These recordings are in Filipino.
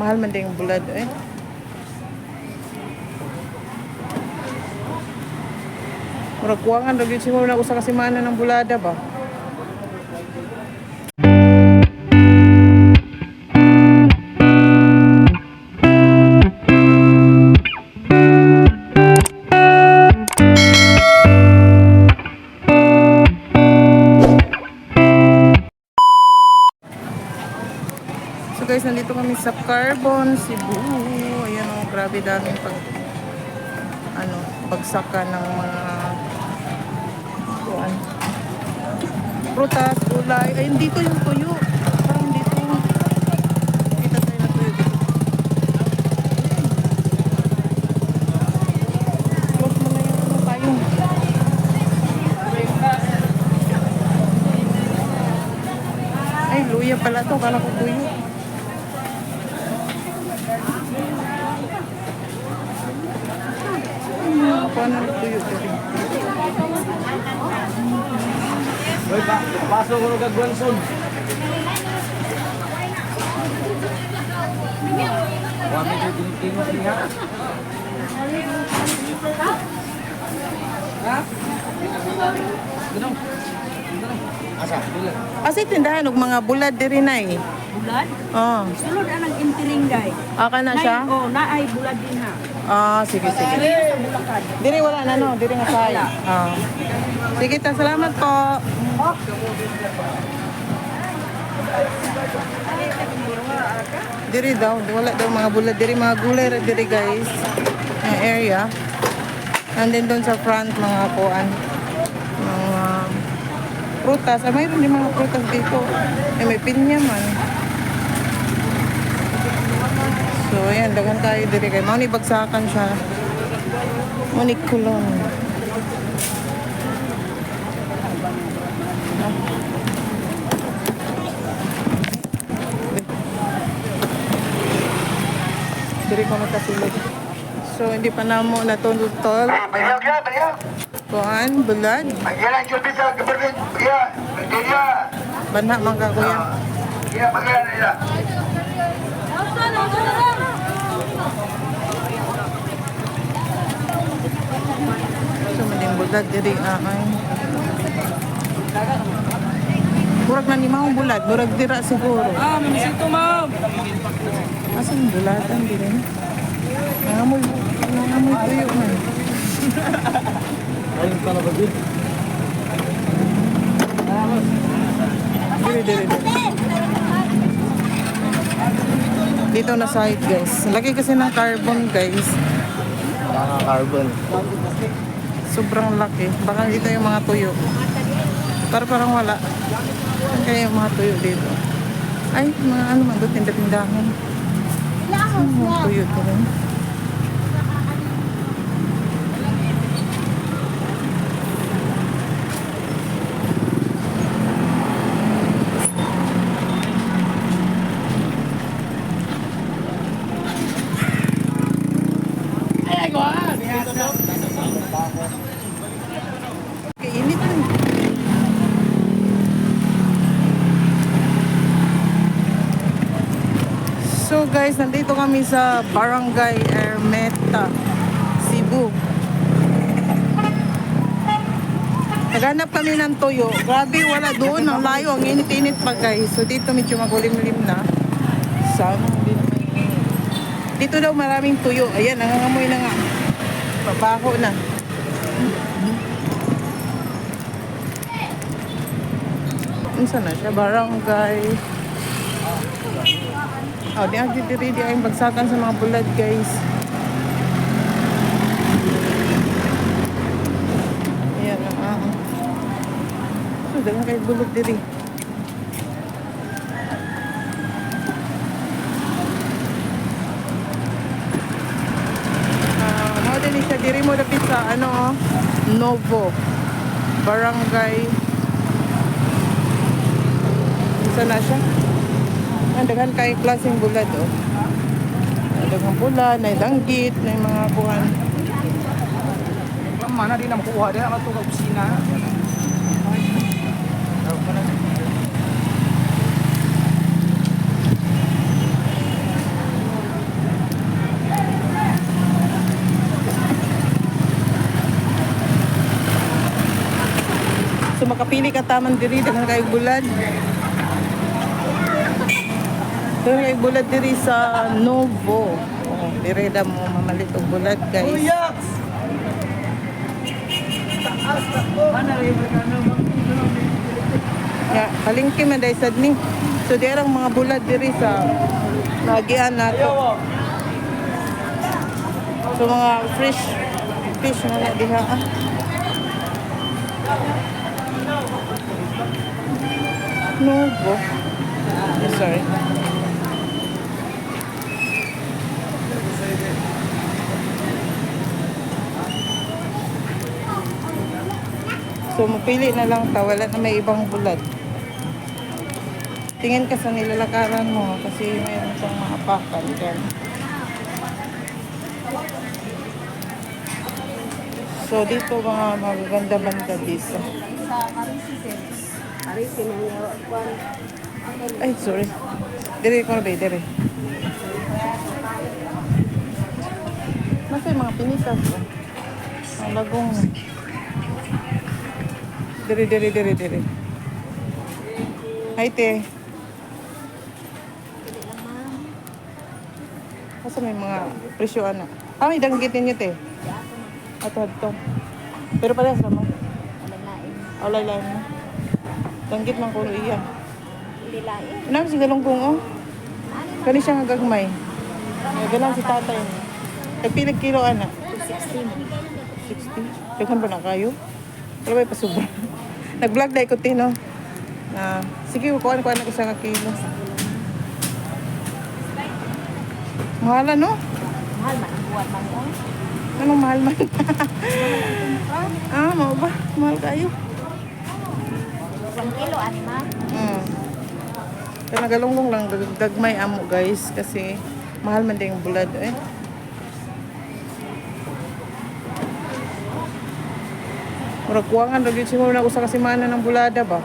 Mahal man din yung bulad eh. Murag kuwangan ra gyud siguro na usa ka semana ng bulada ba. Guys, nandito kami sa Carbon, Cebu. Ayan o, grabe daming pag ano, pagsaka ng mga kuan. Prutas, gulay. Ayun, dito yung tuyo. Parang dito. Kita tayo tuyo ano. Ay, luya pala to. Kala ko tuyo. Paano na tuyo dito? Hoy, pa, pasok ko ng Gwanson. Wala medyo tinitingog niya. Ha? Ganun. Asa? Dila. Kasi tindahan og mga bulad diri na eh. Bulad? Oh, Sulod anang intiringgay. aka na siya? Oh, naay bulad din ha. Ah, sige sige. Dili sa Bulacan. Diri wala na no, diri nga saya. Ah. Sige ta, salamat po. Diri daw, wala daw mga bulad diri mga gulay ra diri guys. Yung area. And then doon sa front mga kuan. Mga prutas. Ah, mayroon din mga prutas dito. Eh, may pinya man. So, ayan, dagan tayo diri kay. Mao ni bagsakan siya. Monique Kulon. Diri ko nakasulod. So, hindi pa na mo ya, banyak. Kuan, bulad. Bagian yang jual bisa kemudian ya, dia dia, Banha man ka kuya. ya bagian dia. Bulad diri aay. Murag na ni maong bulad. Murag dira siguro. Ah, minisito ma'am. Asa yung bulatan din eh? Nangamoy, nangamoy tuyo man. Ayun ka na ba, Jun? Diri, diri, diri. Dito na side guys. Lagi kasi ng carbon guys. Mga carbon. Sobrang laki. Baka dito yung mga tuyo. Pero parang wala. Kaya yung mga tuyo dito? Ay, mga ano man doon, tinda-tindahan. Mga tuyo dito? Kainit yun. So guys, nandito kami sa Barangay Ermeta, Cebu. Naghanap kami ng tuyo. Grabe, wala doon. Ang layo. Ang init-init pa guys. So dito medyo makulim-lim na. Naman Dito daw maraming tuyo. Ayan, nangangamoy na nga. Pabaho na. Unsa na siya? Barangay. Oh, di agi diri di ay bagsakan sa mga bulad, guys. Ayan na ah. So, dagang kay bulad diri. Ah, din siya diri mo dapit sa ano oh, Novo Barangay Isa na siya. Ang daghan kay klaseng bulad oh. Ang daghan bulad, na danggit, na mga kuhan. Ang mana din ang kuha din ang ato ka kusina. So makapili ka taman diri daghan kay bulad. Daghan kay bulad diri sa Novo. Oh, diri da mo mamalit og bulad guys. Ya, palingki man dai sad ni. So derang mga bulad diri sa nagian nato. So mga fresh fish na na diha. ah. Novo. Sorry. So, mapili na lang ta. Wala na may ibang bulad. Tingin ka sa nilalakaran mo kasi mayroon siyang mga pakan dyan. So, dito mga magaganda-banda dito. Ay, sorry. Dire ko na ba? Dire. Nasa yung mga pinitas. Oh. Ang lagong. Dire, dire, dire, dire. Hi, te. Kasi may mga presyo ana. Ah, may danggitin niyo, te. Ato, ato. Pero parehas naman. Alay lang mo. Danggit man kuno iya. Ano si galungkong oh? Kani siya nga gagmay. Ay, galang si tatay niya. Nagpilag kilo ana. 60. Daghan ba na kayo? Wala ba pasubra? Nag-vlog na ikutin no? Na, sige, kuhaan ko anak isa ka kilo. Mahal no? Mahal man buwan man mo. Anong mahal man? ah, mau ba? Mahal kayo. 1 kilo ani ma. Hmm. Kaya nagalunggong lang, dag- dagmay amo guys, kasi mahal man din yung bulad eh. Murag kuwangan, dagit siguro na usa kasi mana ng bulada ba?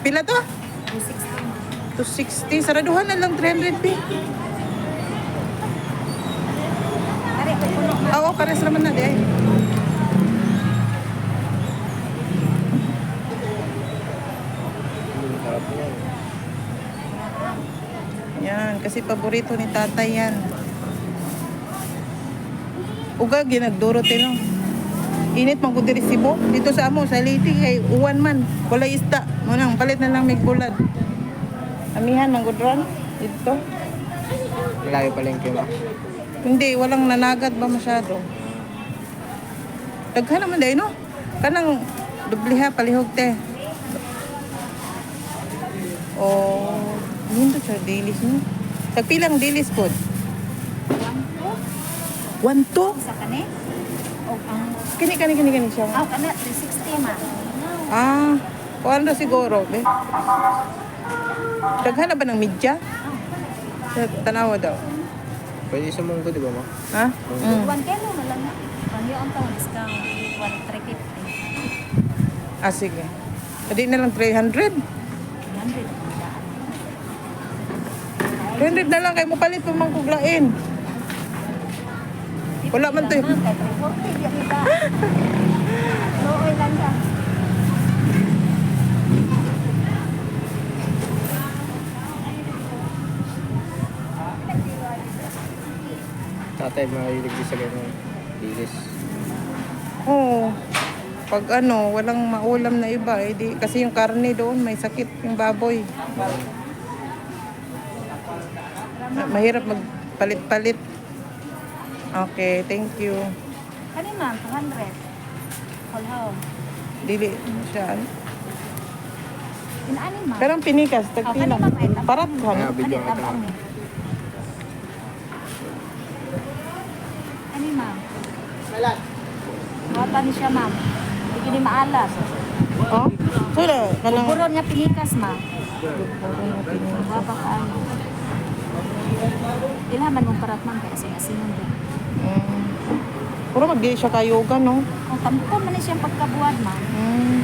Pila to? 260. Saraduhan na lang 300 p. Puno. Ah, Oo, pares naman na di ay. Yan, kasi paborito ni tatay yan. Uga, ginagduro tino. Init man kung diri Cebu. Dito sa amo, sa Liti, kay uwan man. Wala isda. Munang, palit na lang may bulad. Amihan, manggudron. Dito. Layo pa lang kayo. Hindi, walang nanagat ba masyado? Daghan naman dahil, no? Kanang dubliha, palihog te. O, hindi siya dilis, no? Tagpilang dilis po. One, two? Sa kani? O ang Kini, kani, kini, kani siya. aw kana 360 ma. Ah, kuhan na siguro, be. Daghan na ba ng midya? Sa Tanawa daw. Pwede sa munggo, di ba ma? Ha? Mm. 1 kilo na lang. Pangyo ang tawag discount 1350. Ah, sige. Pwede na lang 300. 200 na lang kayo mo palit pa mang kuglain. Wala man to. 340 di kita. Looy lang ka. Tatay, mahilig din sa ganun. Dilis. Oo. Pag ano, walang maulam na iba, eh, di, kasi yung karne doon, may sakit yung baboy. Ma- Mahirap magpalit-palit. Okay, thank you. Kani man 200. Kulhaw. Dili ano siya. Inaani man. Pero ang pinikas, tagpilang. Oh, kanina, Parat video Ano tabang ta. ni? Ani ma'am? Salat. Wata ni siya ma'am. Hindi ni maalas. Oh? So na, kanang... Buron niya pinikas ma. Wapa ka ano. Ilhaman mong parat man kaya sinasinan din. Mm. Puro magdi siya kayoga, no? Kung tambukon man siyang pagkabuad ma'am. Mm.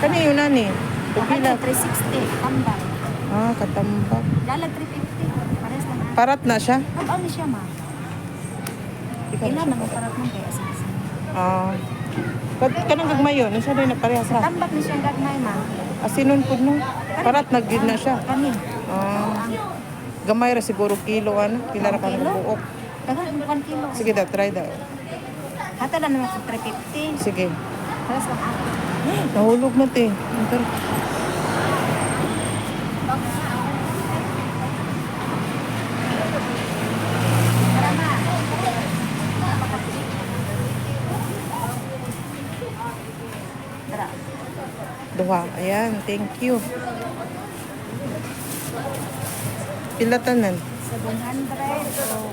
Kani yun na ni. Tagpila. 360. Tambal. Ah, katambak. Lalag 350. Pares ah. Parat na siya? Kabaw ni siya, ma'am. Kailan naman parat mo kaya sa isa. Ah. Kat kanang gagmayon, isa rin na parehas ra. Tambak ni siya gagmay, ma'am. Asinon pud no. Parat na na siya. Kani. Ah. Gamay ra siguro kilo ano, pila ra ka Kilo? buok. Dagan mo 1 kilo. Sige da, try da. Hata lang naman sa 350. Sige. Pares lang ako. Nahulog na te. Enter. Duha. Ayan, thank you. Pila tanan? 700 so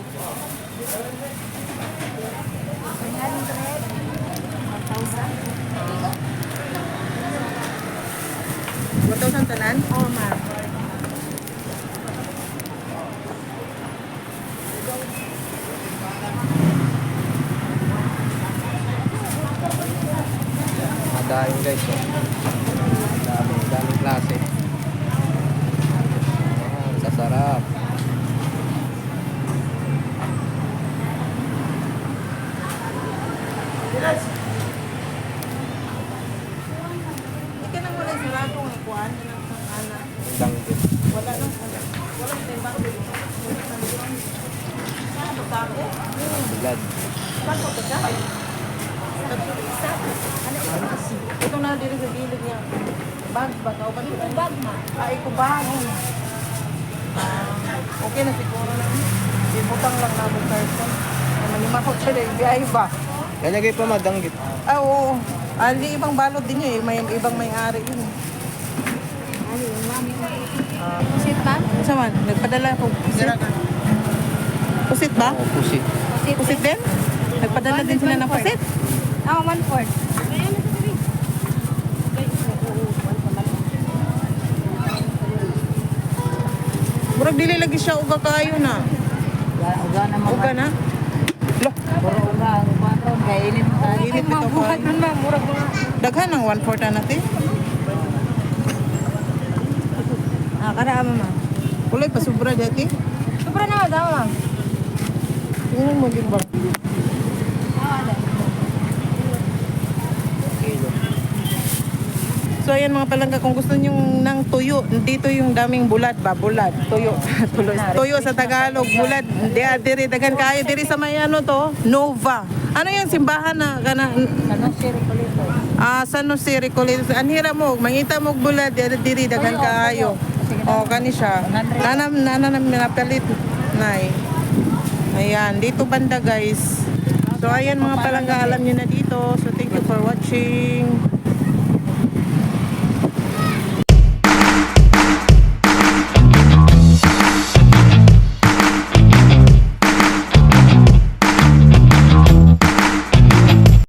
1,000 1,000 tanan? Oh, ma'am. Madayo guys. Oh. Dami, daming klase. Ah, sasarap. Hindi ka nang wala sarado ng kuan ng anak. Ang danggit. Wala no. Wala. Wala timbang. Ano ba ako? Ah, bilad. Saan ko siya? Tatlo isa. Ano isa? Ito na diri sa gilid niya. Bag ba? Kao ba? Ito bag, ma'am. Ay, ko bag. Ah, okay na siguro na. Ibutang lang namin carton. Malima ko siya dahil biyay ba? Kanya kayo pa madanggit. Ah, oo. Ah, hindi ibang balot din yun eh. May ibang may-ari yun. eh. Ano yung mami mo? Ah, Pusit, ma'am? Isa man, nagpadala po. Pusit. Pusit ba? Oh, pusit. Pusit. Din? Nagpadala din sila ng pusit? Ah, one Murag dili lagi siya uga kayo na. Uga naman. Uga na. Lo, Puro uga. Uga ron. Kaya init mo tayo. Init ito ko. Murag mga. daghan ng 1/4 na natin. Ah, karama, ma'am. Kulay pa sobra dati. Sobra na, daw, ma'am. Tingnan mo din ba? Ah, wala. Kilo. So ayan mga palangga, kung gusto niyo ng tuyo, dito yung daming bulad ba? Bulad, tuyo. tuyo, tuyo sa Tagalog, bulad. Di, diri, dagan kayo. Diri sa may ano to, Nova. Ano yung simbahan na, kana, ah, San Jose Recoletos. Anhira mo, mangita mo bulad, diri, dagan kayo. Oh, kani siya. Nanam, nanam, napalit. Nay. Ayan, dito banda guys. So ayan mga palangga, alam niyo na dito. So thank you for watching.